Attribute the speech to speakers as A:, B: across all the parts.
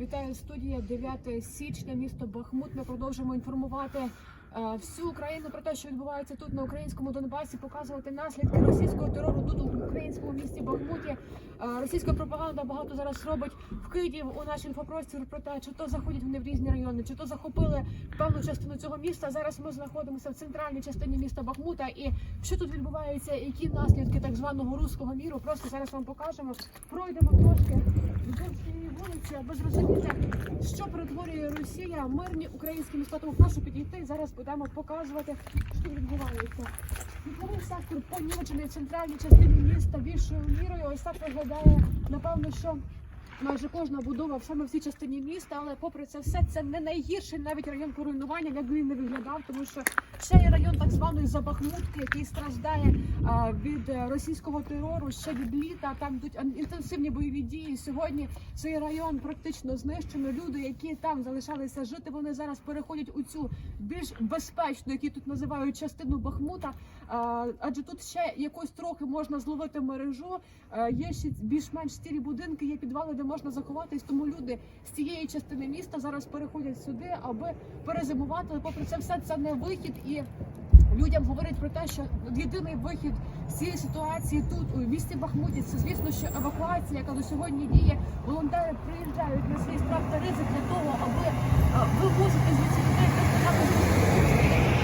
A: Вітаю студія 9 січня, місто Бахмут. Ми продовжуємо інформувати всю Україну про те, що відбувається тут на українському Донбасі, показувати наслідки російського терору тут у українському місті Бахмуті. Е, Російська пропаганда багато зараз робить вкидів у наш інфопростір про те, чи то заходять вони в різні райони, чи то захопили певну частину цього міста. Зараз ми знаходимося в центральній частині міста Бахмута. І що тут відбувається, які наслідки так званого руського міру? Просто зараз вам покажемо. Пройдемо трошки вздовж цієї вулиці, аби зрозуміти, що перетворює Росія мирні українські міста. Тому прошу підійти. Зараз будемо показувати, що відбувається. Житловий сектор понівечений в центральній частині міста більшою мірою. Ось так виглядає, напевно, що. Майже кожна будова саме в цій частині міста, але попри це все, це не найгірший навіть район поруйнування, як він не виглядав, тому що ще є район так званої Забахмутки, який страждає а, е, російського терору ще від літа. Там йдуть інтенсивні бойові дії. Сьогодні цей район практично знищено. Люди, які там залишалися жити, вони зараз переходять у цю більш безпечну, які тут називають частину Бахмута. Адже тут ще якось трохи можна зловити мережу. Е, Є ще більш-менш стілі будинки, є підвали, де можна заховатись. Тому люди з цієї частини міста зараз переходять сюди, аби перезимувати. Попри це все це не вихід і. Людям говорять про те, що єдиний вихід з цієї ситуації тут у місті Бахмуті це звісно, що евакуація, яка до сьогодні діє. Волонтери приїжджають на свій страх та ризик для того, аби е, вивозити звідси людей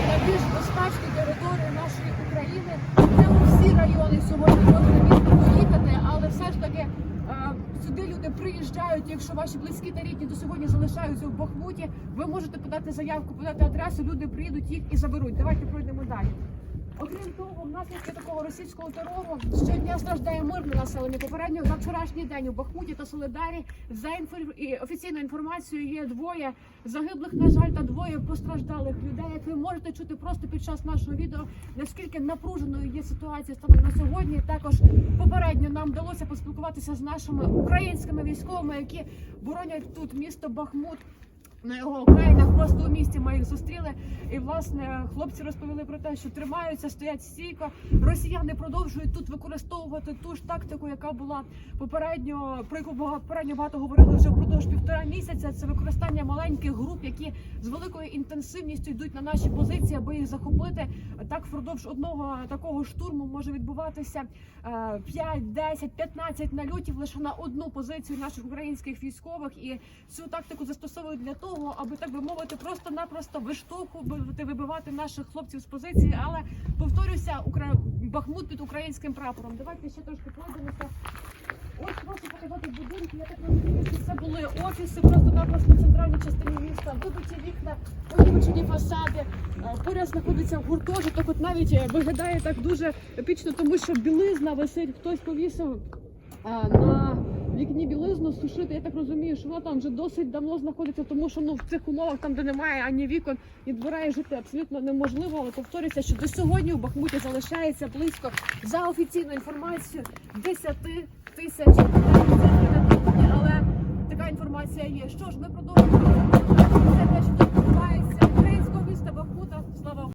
A: на більш безпечні території нашої України. Не у всі райони сьогодні можна місто поїхати, але все ж таки. е, Сюди люди приїжджають. Якщо ваші близькі та рідні до сьогодні залишаються в Бахмуті, ви можете подати заявку, подати адресу. Люди приїдуть їх і заберуть. Давайте пройдемо далі. Окрім того, внаслідки такого російського терору щодня страждає мирне населення. Попередньо за вчорашній день у Бахмуті та Солидарі за інфор... і офіційною інформацією є двоє загиблих, на жаль, та двоє постраждалих людей. Як ви можете чути просто під час нашого відео, наскільки напруженою є ситуація станом на сьогодні. Також попередньо нам вдалося поспілкуватися з нашими українськими військовими, які боронять тут місто Бахмут. На його окраїнах просто у місті ми їх зустріли. І власне хлопці розповіли про те, що тримаються, стоять стійко. Росіяни продовжують тут використовувати ту ж тактику, яка була попередньо про яку попередньо багато говорили вже впродовж півтора місяця. Це використання маленьких груп, які з великою інтенсивністю йдуть на наші позиції, аби їх захопити. Так впродовж одного такого штурму може відбуватися е, 5, 10, 15 нальотів лише на одну позицію наших українських військових. І цю тактику застосовують для того, аби так би мовити, просто-напросто виштовхувати, вибивати наших хлопців з позиції. Але повторюся, Укра... Бахмут під українським прапором. Давайте ще трошки пройдемося. Ось прошу показати будинки. Я так розумію, що це були офіси просто-напросто в центральній частині міста. Вибиті вікна, понівечені фасади. Е, Поряд знаходиться гуртожиток. От навіть е, виглядає так дуже епічно, тому що білизна висить. Хтось повісив е, на вікні білизну сушити. Я так розумію, що вона там вже досить давно знаходиться, тому що ну в цих умовах, там де немає ані вікон, і дверей, жити абсолютно неможливо. Але повторюся, що до сьогодні у Бахмуті залишається близько за офіційною інформацією 10 тисяч. Але така інформація є. Що ж, ми продовжуємо.